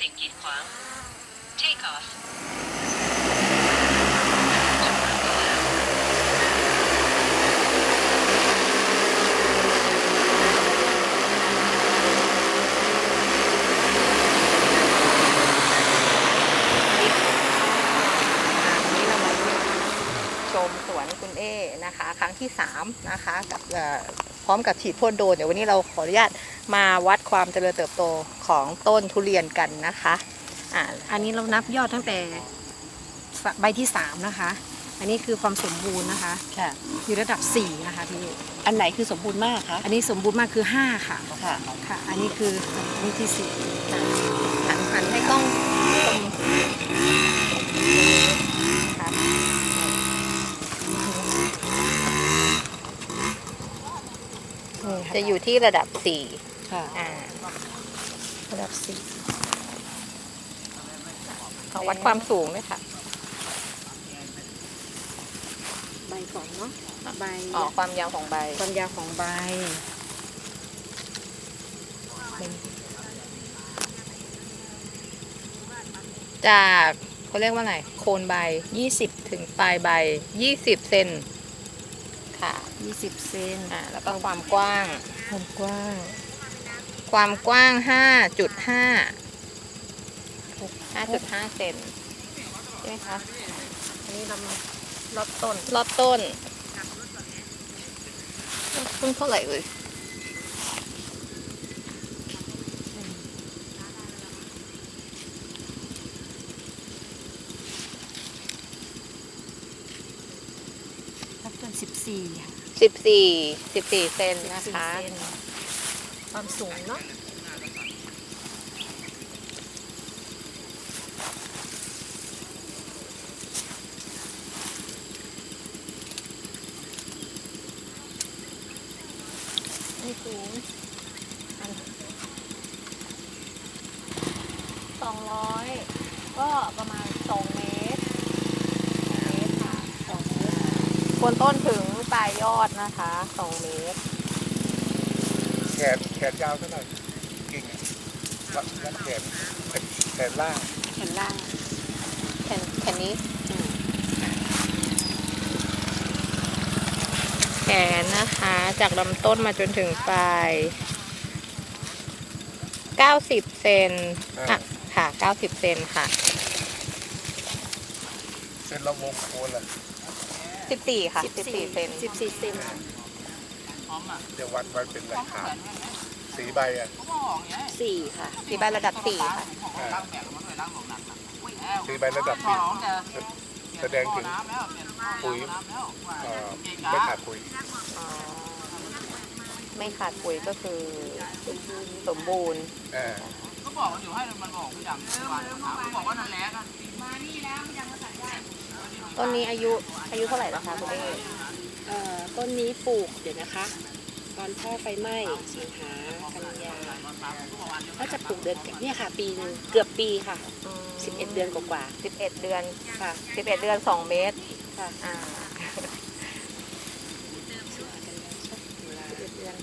สิ่งกีดขวาง Take off วันนี้เรามาชมสวนคุณเอนะคะ ครั้งที่ 3 นะคะ กับพร้อมกับฉีดพ่นโดน เดี๋ยววันนี้เราขออนุญาต มาวัดความเจริญเติบโตของต้นทุเรียนกันนะคะอ่าอันนี้เรานับยอดตั้งแต่สใบที่สามนะคะ อันนี้คือความสมบูรณ์นะคะค่ะอยู่ระดับสี่นะคะพี่อันไหนคือสมบูรณ์มากคะอันนี้สมบูรณ์มากคือห้าค่ะค่ะค่ะ อันนี้คืออันนี้ที่สี่หันหันให้กล้องชมค่ะจะอยู่ที่ระดับสี่ ค่ะ อ่าระดับสี่ขอวัดความสูงด้วยค่ะ ใบก่อนเนาะใบอ๋อความยาวของใบ ความยาวของใบจากเขาเรียกว่าไงโคนใบ 20 ถึงปลายใบ 20 เซนค่ะ 20 เซนอ่าแล้วก็ความกว้าง ความกว้าง ความกว้าง 5.5 5.5 เซนใช่ไหมคะ อันนี้ลำรอบต้น รอบต้น ต้นเท่าไหร่เลยรอบต้น14ค่ะ14 14เซนนะคะ14เซน ความสูงเนาะไม่สูงสองร้อยก็ประมาณสองเมตรเมตรค่ะสองเมตรคนต้นถึงปลายยอดนะคะสองเมตร ขนแขนยาวเท่าไหร่กิ่งอะวัดวัดแขนแขนแขนล่าง แขนล่าง แขนแขนนี้ แขนนะคะ จากลำต้นมาจนถึงปลาย 90 เซนอะค่ะ 90 เซนค่ะ เส้นละวงโคนละ14 ค่ะ 14 เซน14เซน เดี๋ยววัดไว้เป็นหลักฐานสีใบอะ4ค่ะสีใบระดับ4ค่ะอ่าสีใบระดับปีแสดงถึงปุ๋ยเอ่อไม่ขาดปุ๋ยอ๋อไม่ขาดปุ๋ยก็คือสมบูรณ์อ่าก็บอกว่าอยู่ให้มันบอกพี่ดำวันเขาบอกว่านั่นแหละกันต้นนี้อายุอายุเท่าไหร่แล้วคะคุณเอ๊เอ่อ ต้นนี้ปลูกเดี๋ยวนะคะ ตอนพ่อไฟไหม้สิงหากันยาก็จะปลูกเดือนเนี่ยค่ะ ปีหนึงเกือบปีค่ะ 11 เดือนกว่า11 เดือนๆค่ะ 11 เดือน 2 เมตรค่ะอ่า11เดือน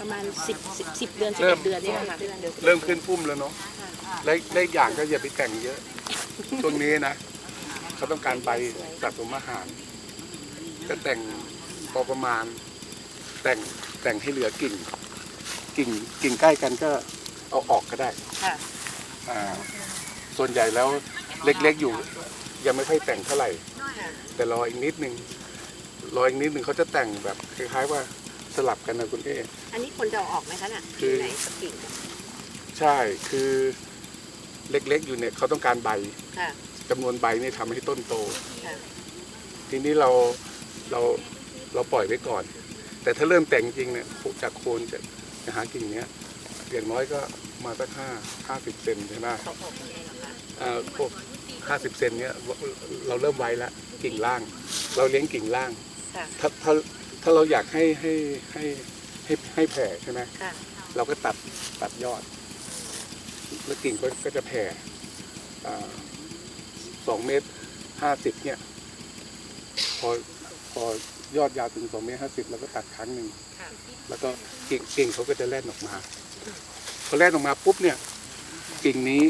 ประมาณ 10 10 10เดือน11เดือนเนี่ยค่ะเริ่มขึ้นพุ่มแล้วเนาะและและอีกอย่างก็อย่าไปแต่งเยอะ ช่วงนี้นะ เขาต้องการใบสะสมอาหารก็แต่ง พอประมาณ แต่งแต่งให้เหลือกิ่ง กิ่งกิ่งใกล้กันก็เอาออกก็ได้ค่ะอ่าส่วนใหญ่แล้วเล็กๆอยู่ ยังไม่ค่อยแต่งเท่าไหร่ แต่รออีกนิดนึงรออีกนิดนึงเขาจะแต่งแบบคล้ายๆว่าสลับกันนะคุณเออันนี้ผลจะเอาออกไหมคะน่ะคือไหนสักกิ่งใช่คือเล็กๆอยู่เนี่ยเขาต้องการใบค่ะจำนวนใบเนี่ยทำให้ต้นโตค่ะทีนี้เราเรา เราปล่อยไว้ก่อน แต่ถ้าเริ่มแต่งจริงเนี่ยจากโคนจะจะหากิ่งเนี้ยอย่างน้อยก็มาสักห้าห้าสิบเซนใช่ไหมเขาออกยังไงเหรอคะเอ่อพวกห้าสิบเซนเนี้ยเราเริ่มไว้แล้วกิ่งล่าง เราเลี้ยงกิ่งล่างค่ะถ้าถ้าถ้าเราอยากให้ให้ให้ให้ให้แผ่ใช่ไหมค่ะเราก็ตัดตัดยอด แล้วกิ่งก็ก็จะแผ่อ่าสองเมตรห้าสิบเนี่ย พอพอ ยอดยาวถึงสองเมตรห้าสิบเราก็ตัดครั้งหนึ่งค่ะแล้วก็กิ่งกิ่งเขาก็จะแล่นออกมาพอแล่นออกมาปุ๊บเนี่ย กิ่งนี้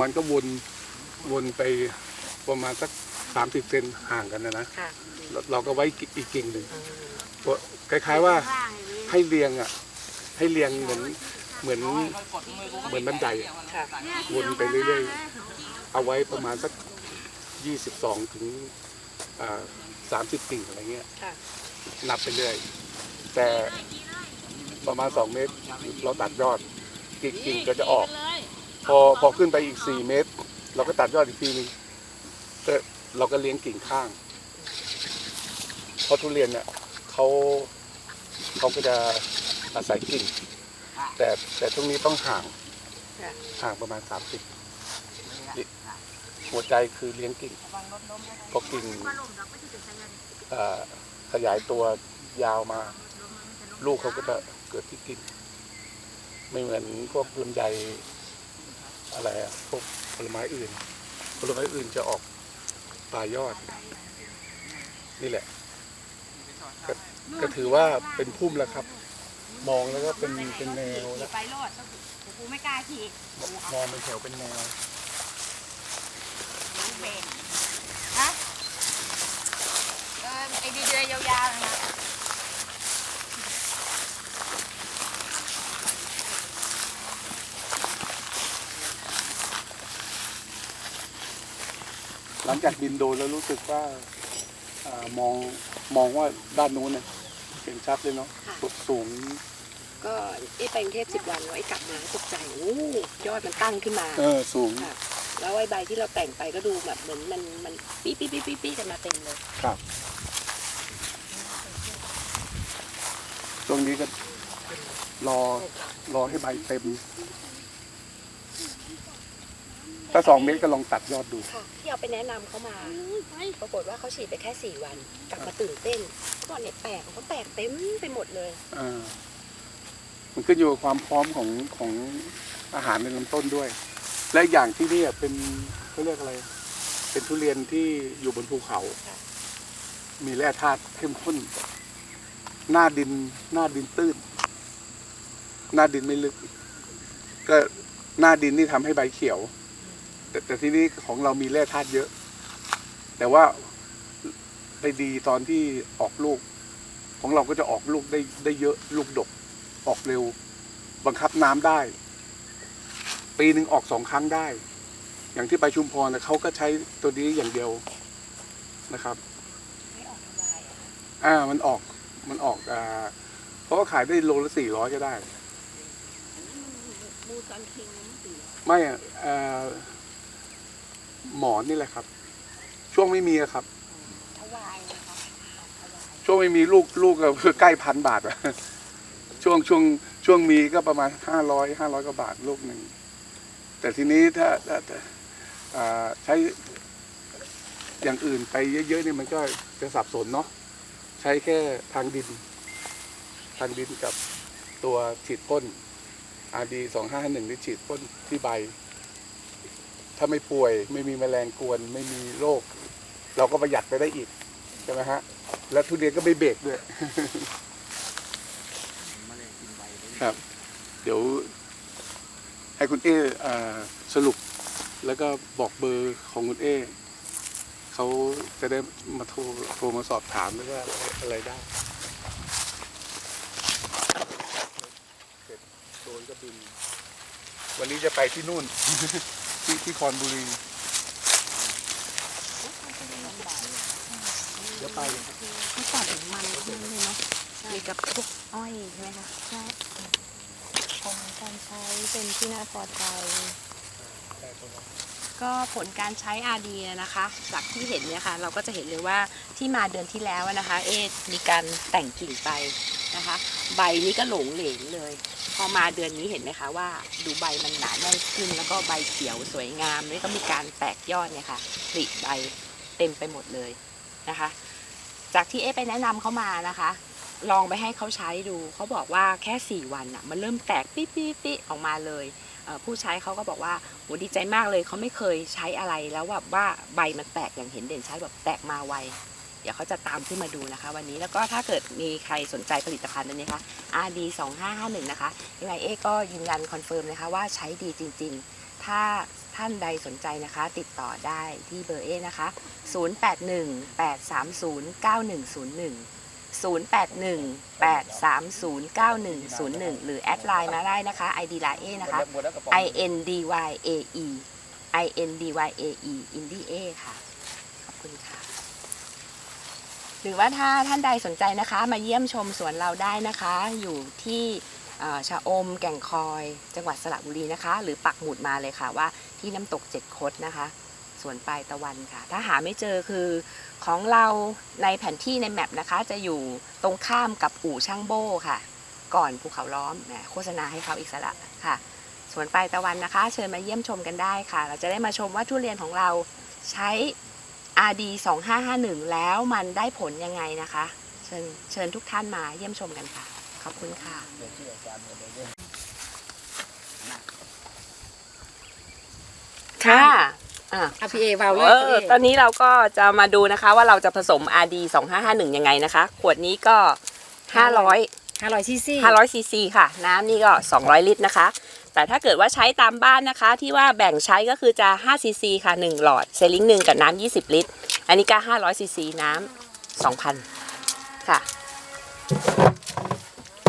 มันก็วนวนไปประมาณสักสามสิบเซนห่างกันนะนะค่ะเราเราก็ไว้อีกกิ่งหนึ่งคล้ายๆว่าให้เรียงอะ ให้เรียงเหมือนเหมือนเหมือนบันไดอะค่ะวนไปเรื่อยๆ เอาไว้ประมาณสักยี่สิบสองถึง สามสิบกิ่งอะไรเงี้ยค่ะ นับไปเรื่อย แต่ประมาณสองเมตรเราตัดยอดกิ่งกิ่งก็จะออก พอพอขึ้นไปอีกสี่เมตร เราก็ตัดยอดอีกทีนึงแต่เราก็เลี้ยงกิ่งข้าง เพราะทุเรียนเนี่ยเขาเขาก็จะอาศัยกิ่ง แต่แต่ตรงนี้ต้องห่างค่ะห่างประมาณสามสิบ หัวใจคือเลี้ยงกิ่งเพราะกิ่งเอ่อขยายตัวยาวมา ลูกเขาก็จะเกิดที่กิ่งไม่เหมือนพวกลำไยอะไรอะพวกผลไม้อื่น ผลไม้อื่นจะออกปลายยอด นี่แหละก็ก็ถือว่าเป็นพุ่มแล้วครับ มองแล้วก็เป็นเป็นแนวแล้วไปโลดกูไม่กล้าขี่มองเป็นแถวเป็นแนว เป็นฮะเออไอ้ดีเดือยยาวๆนะหลังจากบินโดรนแล้วรู้สึกว่าอามองมองว่าด้านนู้นเนี่ยเห็นชัดเลยเนาะค่ะสุดสูงก็เอ๊ะไปกรุงเทพสิบวันแล้วไอ้กลับมาตกใจโอ้ยอดมันตั้งขึ้นมา เออสูงค่ะ แล้วไอ้ใบที่เราแต่งไปก็ดูแบบเหมือนมันมันปี้ปี้ปี้ปี้ปี้กันมาเต็มเลยครับตรงนี้ก็รอรอให้ใบเต็ม ถ้าสองเมตรก็ลองตัดยอดดู ค่ะที่เอาไปแนะนำเขามา ปรากฏว่าเขาฉีดไปแค่สี่วัน กลับมาตื่นเต้นก็เนี่ยแตกเขาแตกเต็มไปหมดเลยอ่ามันขึ้นอยู่กับความพร้อมของของอาหารในลำต้นด้วย และอย่างที่นี่เป็นเขาเรียกอะไร เป็นทุเรียนที่อยู่บนภูเขาค่ะมีแร่ธาตุเข้มข้น หน้าดินหน้าดินตื้น หน้าดินไม่ลึก ก็หน้าดินนี่ทำให้ใบเขียว แต่แต่ที่นี้ของเรามีแร่ธาตุเยอะ แต่ว่าไปดีตอนที่ออกลูก ของเราก็จะออกลูกได้ได้เยอะลูกดก ออกเร็ว บังคับน้ำได้ ปีหนึ่งออกสองครั้งได้ อย่างที่ไปชุมพรนะเขาก็ใช้ตัวนี้อย่างเดียวนะครับไม่ออกทำลายอะค่ะอ่ามันออกมันออกอ่าเพราะว่าขายได้โลละสี่ร้อยก็ได้มูซันคิงสีไม่อะเอ่อหมอนนี่แหละครับ ช่วงไม่มีอะครับทวายนะคะทวายช่วงไม่มีลูกลูกก็ ใกล้พันบาทอะช่วงช่วงช่วงมีก็ประมาณห้าร้อยห้าร้อยกว่าบาทลูกหนึ่ง แต่ทีนี้ถ้าถ้าถ้าอ่าใช้อย่างอื่นไปเยอะๆนี่มันก็จะสับสนเนาะใช้แค่ทางดิน ทางดินกับตัวฉีดพ่น RD สองห้าหนึ่งที่ฉีดพ่นที่ใบ ถ้าไม่ป่วยไม่มีแมลงกวน ไม่มีโรค เราก็ประหยัดไปได้อีก ใช่ไหมฮะ และทุเรียนก็ไม่เบรกด้วยครับ เดี๋ยว ให้คุณเออ่าสรุปแล้วก็บอกเบอร์ของคุณเอเขาจะได้มาโทรโทรมาสอบถามแล้วก็อะไรได้เสร็จโดรนก็บิน วันนี้จะไปที่นู่น ที่ที่คอนบุรีเดี๋ยวไปเลยครับที่ตัดถึงมันทั้งนั้นเลยเนาะมีกับพวกอ้อยใช่ไหมคะใช่ ของการใช้เป็นที่น่าพอใจ ก็ผลการใช้ RD นะคะ จากที่เห็นเนี่ยค่ะ เราก็จะเห็นเลยว่าที่มาเดือนที่แล้วนะคะ เอะมีการแต่งกิ่งไปนะคะ ใบนี้ก็หลงเหลงเลย พอมาเดือนนี้เห็นไหมคะว่าดูใบมันหนาแน่นขึ้น แล้วก็ใบเขียวสวยงามแล้วก็มีการแตกยอดเนี่ยค่ะผลิใบเต็มไปหมดเลยนะคะ จากที่เอะไปแนะนำเขามานะคะ ลองไปให้เขาใช้ดู เขาบอกว่าแค่ 4 วันอะมันเริ่มแตกปิ๊ปิ๊ปิ๊ออกมาเลย ผู้ใช้เขาก็บอกว่าโหดีใจมากเลยเขาไม่เคยใช้อะไรแล้วแบบว่าใบมันแตกอย่างเห็นเด่นชัดแบบแตกมาไวเดี๋ยวเขาจะตามขึ้นมาดูนะคะ วันนี้แล้วก็ถ้าเกิดมีใครสนใจผลิตภัณฑ์ตัวนี้นะคะ RD 2551นะคะยังไงเอ๊ก็ยืนยันคอนเฟิร์มนะคะว่าใช้ดีจริง ๆ ถ้าท่านใดสนใจนะคะ ติดต่อได้ที่เบอร์เอนะคะ 0818309101 0818309101 หรือ แอดไลน์มาได้นะคะ ID ลาเอนะคะ I N D Y A E I N D Y A E Indie A ค่ะ ขอบคุณค่ะ หรือว่าถ้าท่านใดสนใจนะคะ มาเยี่ยมชมสวนเราได้นะคะ อยู่ที่เอ่อชะอม แก่งคอย จังหวัดสระบุรีนะคะ หรือปักหมุดมาเลยค่ะว่าที่น้ำตกเจ็ดคดนะคะ สวนปลายตะวันค่ะ ถ้าหาไม่เจอคือของเราในแผนที่ในแมปนะคะ จะอยู่ตรงข้ามกับอู่ช่างโบ้ค่ะ ก่อนภูเขาล้อมแหมโฆษณาให้เขาอีกสละค่ะสวนปลายตะวันนะคะ เชิญมาเยี่ยมชมกันได้ค่ะ เราจะได้มาชมว่าทุเรียนของเราใช้ RD 2551 แล้วมันได้ผลยังไงนะคะ เชิญเชิญทุกท่านมาเยี่ยมชมกันค่ะ ขอบคุณค่ะ ค่ะ อะอะพี่เอวาวเลเอยอตอนนี้เราก็จะมาดูนะคะว่าเราจะผสม RD 2551 ยังไงนะคะ ขวดนี้ก็ 500 ห้าร้อยซีซี500ซีซีค่ะ น้ำนี่ก็ 200 ลิตรนะคะ แต่ถ้าเกิดว่าใช้ตามบ้านนะคะ ที่ว่าแบ่งใช้ก็คือจะ5ซีซีค่ะ 1 หลอดเซลิงหนึ่งกับน้ำ20 ลิตร อันนี้ก็500ซีซีน้ำ2,000 ค่ะ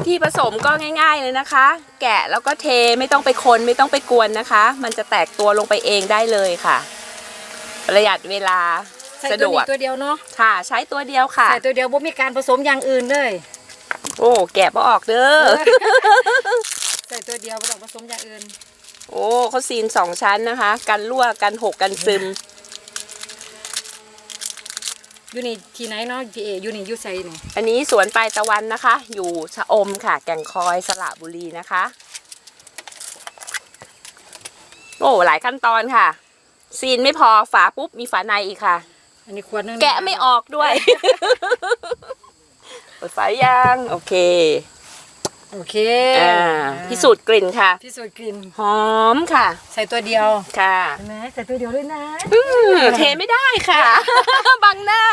ที่ผสมก็ง่าย ๆเลยนะคะ แกะแล้วก็เทไม่ต้องไปคนไม่ต้องไปกวนนะคะ มันจะแตกตัวลงไปเองได้เลยค่ะ ประหยัดเวลาใส่สะตัดววนี้กตัวเดียวเนาะค่ะ ใช้ตัวเดียวค่ะ ใส่ตัวเดียวบ่มีการผสมอย่างอื่นเลยโอ้แกะบ่ออกเด้อใส่ตัวเดียวไม่ต้องผสมอย่างอื่น โอ้เขาซีนสองชั้นนะคะ กันรั่วกันหกกันซึม อยู่นี่ที่ไหนเนาะพี่เออยู่นี่อยู่ไสนี่อันนี้สวนปลายตะวันนะคะ อยู่ชะอมค่ะ แก่งคอยสระบุรีนะคะ โอ้หลายขั้นตอนค่ะ ซีนไม่พอฝาปุ๊บมีฝาในอีกค่ะ อันนี้ขวดหนึงแกะไม่ออกด้วย เปิดไฟยัง โอเค โอเคอ่าพิสูจน์กลิ่นค่ะ พิสูจน์กลิ่นหอมค่ะ ใส่ตัวเดียวค่ะเห็นไหมใส่ตัวเดียวเลยนะอืมเทไม่ได้ค่ะ บังหน้า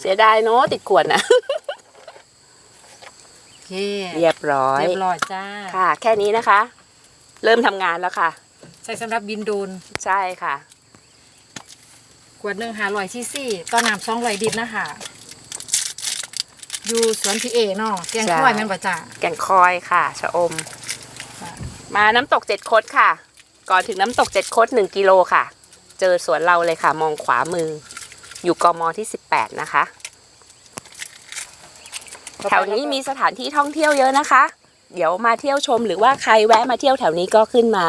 เสียดายเนาะติดขวดนะโอเคเรียบร้อย เรียบร้อยจ้าค่ะ แค่นี้นะคะ เริ่มทำงานแล้วค่ะ ใส่สำหรับบินโดนใช่ค่ะขวดหนึ่งหาร้อยซีซีต่อน้ำสองร้อยดิบนะคะ อยู่สวนพี่เอเนาะเตียงใช่ค่อยแม่นบ่จ้าแก่งคอยค่ะ ชะอมค่ะมาน้ำตกเจ็ดคดค่ะ ก่อนถึงน้ำตกเจ็ดคดหนึ่งกิโลค่ะ เจอสวนเราเลยค่ะ มองขวามือ อยู่กมที่สิบแปดนะคะ แถวนี้มีสถานที่ท่องเที่ยวเยอะนะคะ เดี๋ยวมาเที่ยวชมหรือว่าใครแวะมาเที่ยวแถวนี้ก็ขึ้นมา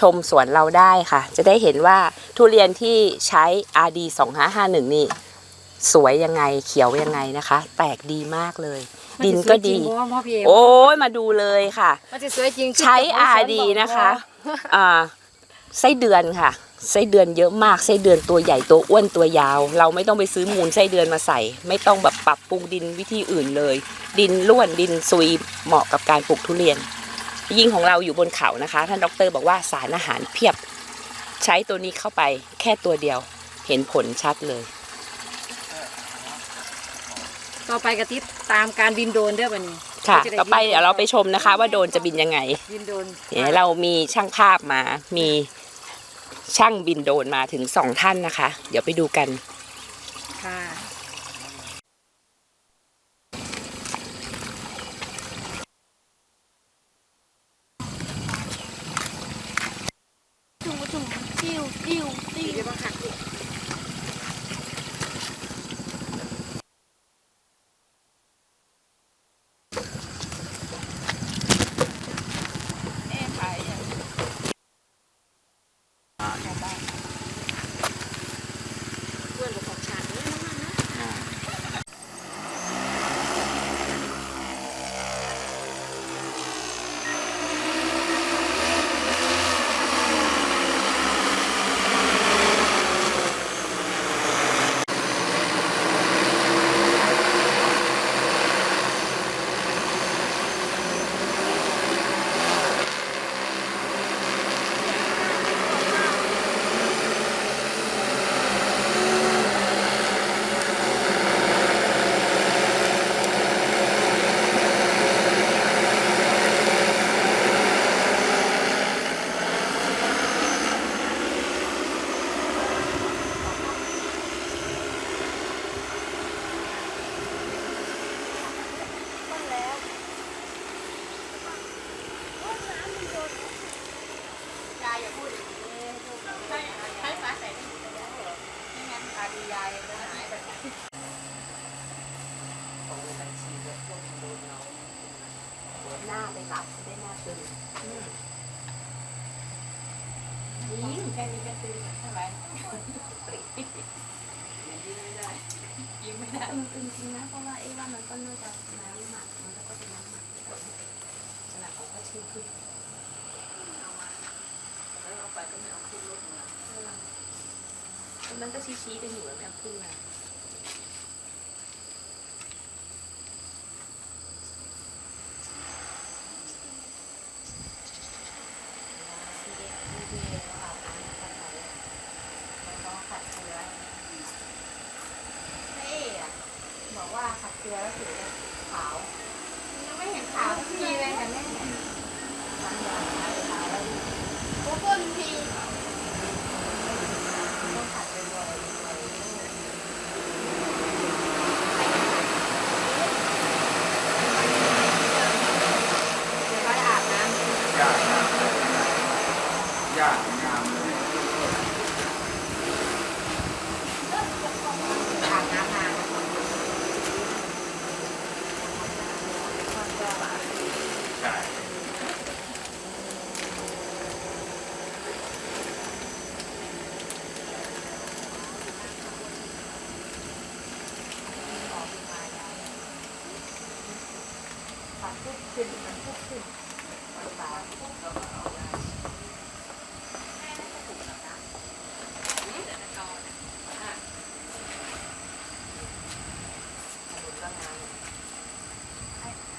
ชมสวนเราได้ค่ะ จะได้เห็นว่าทุเรียนที่ใช้ RD 2551 นี่ สวยยังไงเขียวยังไงนะคะ แตกดีมากเลย ดินก็ดีมันสิสวยจริงบ่พ่อพี่เอโอ้ยมาดูเลยค่ะ มันจะสวยจริงใช้ RD นะคะอ่าไส้เดือนค่ะไส้เดือนเยอะมากไส้เดือนตัวใหญ่ตัวอ้วนตัวยาว เราไม่ต้องไปซื้อมูลไส้เดือนมาใส่ ไม่ต้องแบบปรับปรุงดินวิธีอื่นเลย ดินล้วนดินซุยเหมาะกับการปลูกทุเรียน ยิ่งของเราอยู่บนเขานะคะ ท่านดรบอกว่าสารอาหารเพียบ ใช้ตัวนี้เข้าไปแค่ตัวเดียว เห็นผลชัดเลย ต่อไปกระติดตามการบินโดรนเด้อบัดนี้ค่ะจะด้ต่อไปเดี๋ยวเราไปชมนะคะ ว่าโดรนจะบินยังไงบินโดรนเดี๋ยวเรามีช่างภาพมา มีช่างบินโดรนมาถึงสองท่านนะคะ เดี๋ยวไปดูกัน มันก็ชี้ๆกันอยู่แล้วแม่เอาขึ้นมา เอ๊ะบอกว่าขัดเกลือแล้วสีขาว ยังไม่เห็นขาวสักทีเลยค่ะแม่ น้ำยาขาวขาวแล้ว โอ้ก้นที ต้องขัดเป็นรอยเดี๋ยวก็อาบน้ำ ยากยากยากงามเลย อาบน้ำนาน ใช่ ขัดทุกขึ้นมันทุกขึ้นมันตาขนุนก็งาม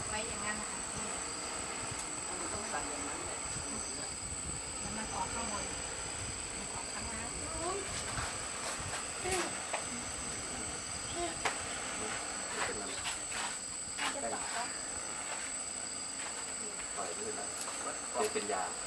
ไว้อย่างนั้นนะคะ ต้องสั่งอย่างนั้นเลย แล้วมันออกข้างบนมันออกข้างล่าง ปล่อยลื่นแล้ว ก็เป็นยา